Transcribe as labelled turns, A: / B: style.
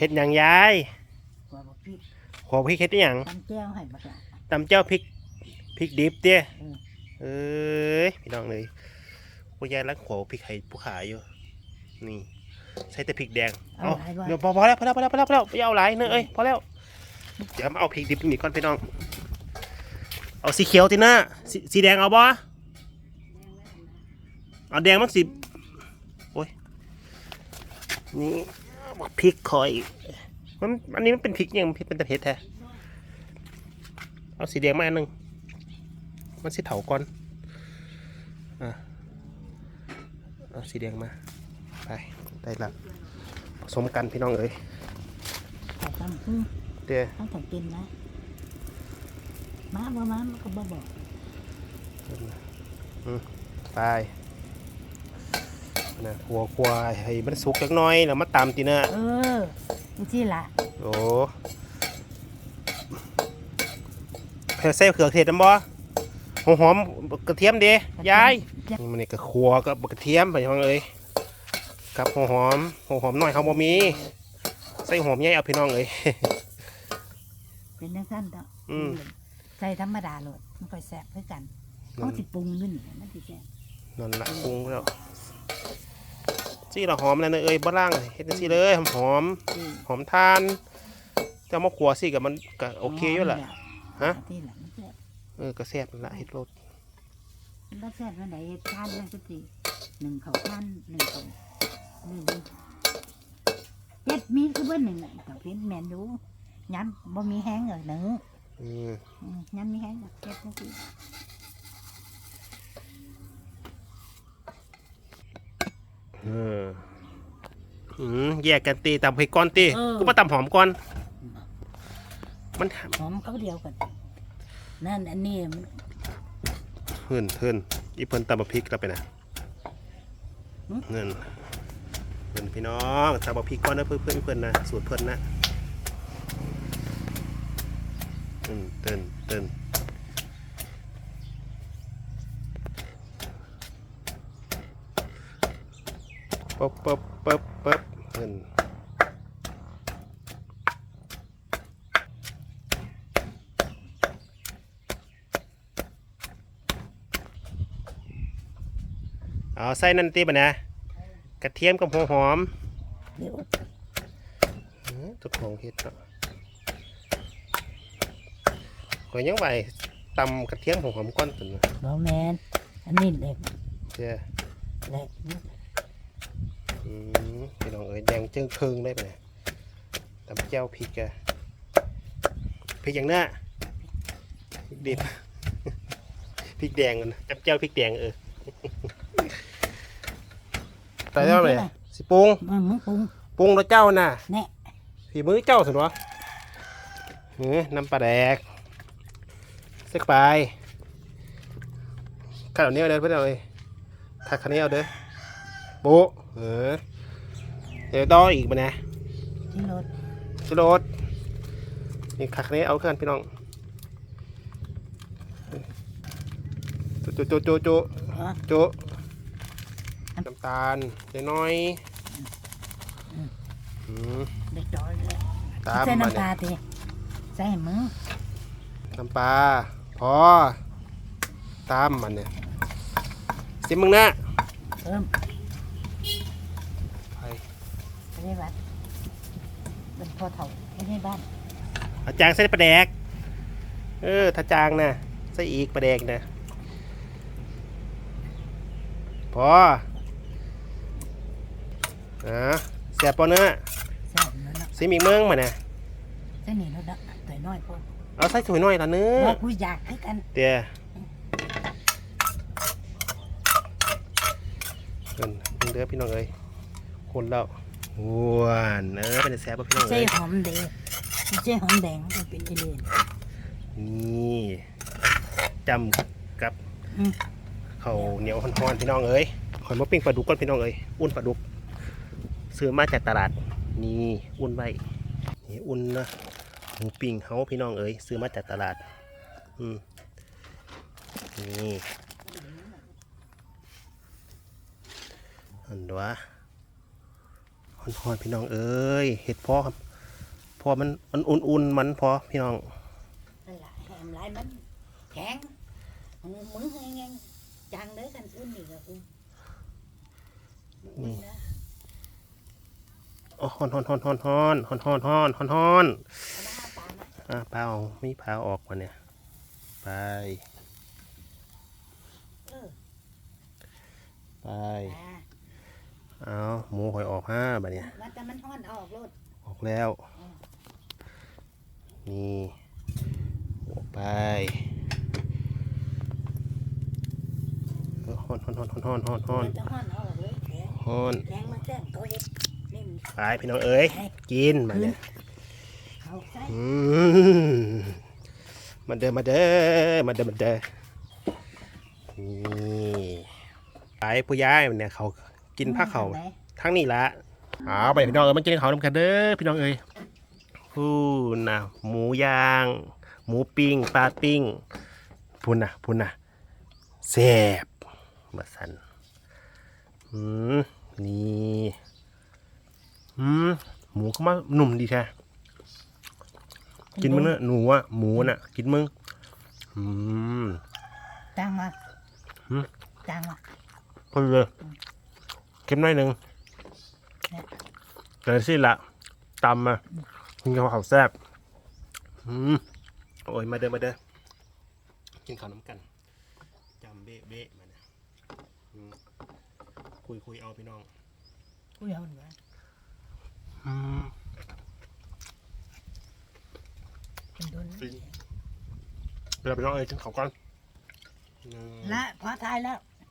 A: เฮ็ดหยังยาย
B: กว่าบ่พริก
A: ขอพริกเฮ็ดอิหยัง
B: ตำแก้วให้บักละ
A: ตำเจ้าพริกพริกดิบเด้
B: เออ
A: เอ้ยพี่น้องเลยผู้ยายรักขอพริกให้ผู้ขายอยู่ นี่ใช้แต่พริกแดง
B: เอา
A: เอา
B: หลายบ่
A: เดี๋ยวพอพอแล้วพอแล้วพอแล้วพอแล้วพอแล้วอย่าเอาหลายเนอะเอ้ยพอแล้วเดี๋ยวมาเอาพริกดิบนี่ก่อนพี่น้อง เอาสีเขียวทีหน้าสีสีแดงเอาบ่เอาแดงมันสีโอ้ยนี่บอก พริกคอยอีกมันอันนี้มันเป็นพริกยังพริกเป็นตะเพ็ดแท้เอาสีแดงมาอันหนึ่งมันสีเถาก่อนอะเอาสีแดงมาไปได้ละผสมกันพี่น้องเอ้ย
B: ใส่ตำคือ
A: เดี๋ยว
B: ต้องต้องกินนะมาบ่มามันก็บ่บอก
A: ไป นะหัวควายให้มันสุกจักหน้อยแล้วมาตำตีนะ
B: เออจังซี่ล่ะ
A: โอ้เผ็ดใส่เขือเทศน้ำบ่หอมหอมๆกระเทียมเด้ยายนี่มันนี่ก็ขัวกับกระเทียมไปยังเอ้ยกับหัวหอมหัวหอมหน่อยเขาบ่มีใส่หอมใหญ่เอาพี่น้องเอ้ย
B: เป็นจังซั่นดอก
A: อืม
B: ใส่ธรรมดาโลดมันค่อยแซ่บคือกันเขาสิปรุงด้วยนี่มันสิแซ่บ
A: นั่นละปรุงแล้ว ซี่เราหอมแล้วเนะเอ้ยบ่ล่างเฮ็ดจังซี่เลยหอมหอมหอมทานเจะมาขัวสิกับมันก็โอเคอยู่ล่ะฮะ
B: ที่ล่ะมันแซ่บ
A: เออก็แซ่บละเฮ็ดโลด
B: มันบ่แซ่บวันไหนเฮ็ดทานจังซี่หนึ่งเขาทานหนึ่งข้าหนึ่งเจ็ดมีคือเบิ่นหนึ่งน่ะก็เป็นแมนอยู่ย้ำบ่มีแห้งเออหนึ่งย้ำมีแห้งก็เจ็ดจังซี่
A: เอออืมแยกกันตีตำให้ก้อนตีกูมาตำหอมก่อน มัน
B: หอมเขาเดียวกัน นั่นอันนี้มัน
A: เฮิ่นเฮิ่นอีเพิ่นตำบะพริกแล้วไปนะเงินเพิ่นพี่น้องตำบะพริกก่อนนะเพื่อนเพื่อนเพื่อนนะสูตรเพื่อนนะอืมเต้นเต้น ปั๊บปั๊บปั๊บปั๊บเงินเอาใส่นั่นตีบนะกระเทียมกับหัวหอม
B: เดี๋ยว
A: อื้อเจ้าของเฮ็ดเนาะข่อยยังไหวตำกระเทียมหัวหอมก้อนตุนนะ
B: บอแมนอันนี้เล็ก
A: เจ้า
B: เล็ก
A: พี่น้องเอ้ยแดงเจิ้งเคิงได้ปะเนี่ยตำเจ้าพริกอะพริกอย่างหน้าพริกดิบพริกแดงกันนะตำเจ้าพริกแดงเออแต่เจ้าเลยสิปรุง
B: มันมึงปรุง
A: ปรุงแล้วเจ้าน่ะ
B: แน่
A: ฝีมือเจ้าสิวะเฮ้ยน้ำปลาแดกเสกไปข้าวเหนียวเด้อเพื่อนเอ้ยข้าวเหนียวเด้อ โบะเออเดี๋ยวดออีกมานะ
B: ที่รถ
A: ชิโรสนี่ข้าวเหนียวเอาขึ้นพี่น้องจุจุจุจุจุ
B: อ๋อ
A: จุน้ำตาลเล็กน้อยอืม
B: เด็กจอยเลย
A: ตาม
B: ใส่
A: มา
B: น้ำป
A: เนี่ย
B: ลาทีใส่ให้มึง
A: น้ำปลาพอตามมันเนี่ยสิมึงนะ
B: เพิ่ม
A: ไป
B: ไม่ได้บัดเป็นพอเถ่าไม่ได้บ้าน
A: เอาจางใส่ปลาแดก เออถ้าจางนะใส่อีกปลาแดกนะพออะแสบปอเนื้อ
B: ใส่นั่นเนาะ
A: ซิมอีกเมืองมาเนี่ย
B: ใส่นี่รถเนาะตัวน้อยพอ
A: เอาใส่ถุยหน่อยละเนื้อ
B: บอกกูอยากให้กัน
A: เดี๋ยวเงินเดือพี่น้องเอ้ยคนเรา ว้วนเออเป็นแสบปะพี่น้อง
B: ใส่
A: เอ้ย
B: หอมแดงใส่หอมแดงมันเป็นอีเลน
A: นี่จำกับ
B: อืม
A: เขาวเหนียวฮ้อนๆพี่น้องเอ้ยข่อยมาปิ้งปลาดุกก่อนพี่น้องเอ้ยอุ่นปลาดุกซื้อมาจากตลาดนี่อุ่นไว้นี่อุ่นนะหมูปิ้งเฮาพี่น้องเอ้ยซื้อมาจากตลาด อืมนี่อันวะฮ้อนๆพี่น้องเอ้ยเห็ดพ่อครับอมันมันอุ่นๆมันพอพี่น้อง
B: นั่นล่ะแหมหลายมันแข็งมือแห้งๆจังเด้อกันอุ่นนี่ก็อุ่นอุ่นนะ
A: อ๋อฮอนฮอนฮอนฮอนฮอนฮอนฮอนฮอนฮอนฮอน
B: เอามาหาปลามา
A: อะปลาออกมีปลาออกมาเนี่ยไป
B: เออ
A: ไป
B: ปลา
A: เอาหมูหอยออกห้าบะเนี่ย
B: มันแต่มันฮ้อนเอาออกรถ
A: ออกแล้ว นี่ออกไปเออฮอนฮอนฮอนฮอนฮอนฮอนฮอน
B: มันจะฮ้อนเอาออกเลยแข็ง
A: ฮอน
B: แข็งมันแจ้งเขาเฮ็ดนิ่ม
A: ไปพี่น้องเอ้ยกินมาเนี่ย
B: เขาใส่
A: อืมมาเด้อมาเด้อมาเด้อมาเด้อนี่ไปผู้ย้ายมันเนี่ยเขา กินผ้าเขาว
B: ไหน
A: ทั้งนี้ละเอาไปพี่น้องเอ้ยมากินเขาวน้ำกันเด้อพี่น้องเอ้ยพูนนะหมูย่าง หมูปิ้งปลาปิ้งพูนนะพูนนะแซ่บมาสันอืมนี่อืมหมูเขามาหนุ่มดีแท้กินมึงเนอะหนูอะหมูน่ะ กินมึงอืม
B: จังมา
A: หืม
B: จังมา
A: พอดีเลย เค็มหน่อยหนึ่ง
B: เนี่ย
A: แต่สิละตำมากินข้าวขาวแซ่บอืมโอ้ยมาเด้อมาเด้อกินข้าวน้ำกันจำเบ๊ะเบ๊ะมาเนี่ยอืมคุยคุยเอาพี่น้อง
B: กูเอาหนู
A: อืม
B: กินโดน
A: ฟินเวลาพี่น้องเอ้ยกินข้าวก่อนหนึ่ง
B: ละพอทายแล้ว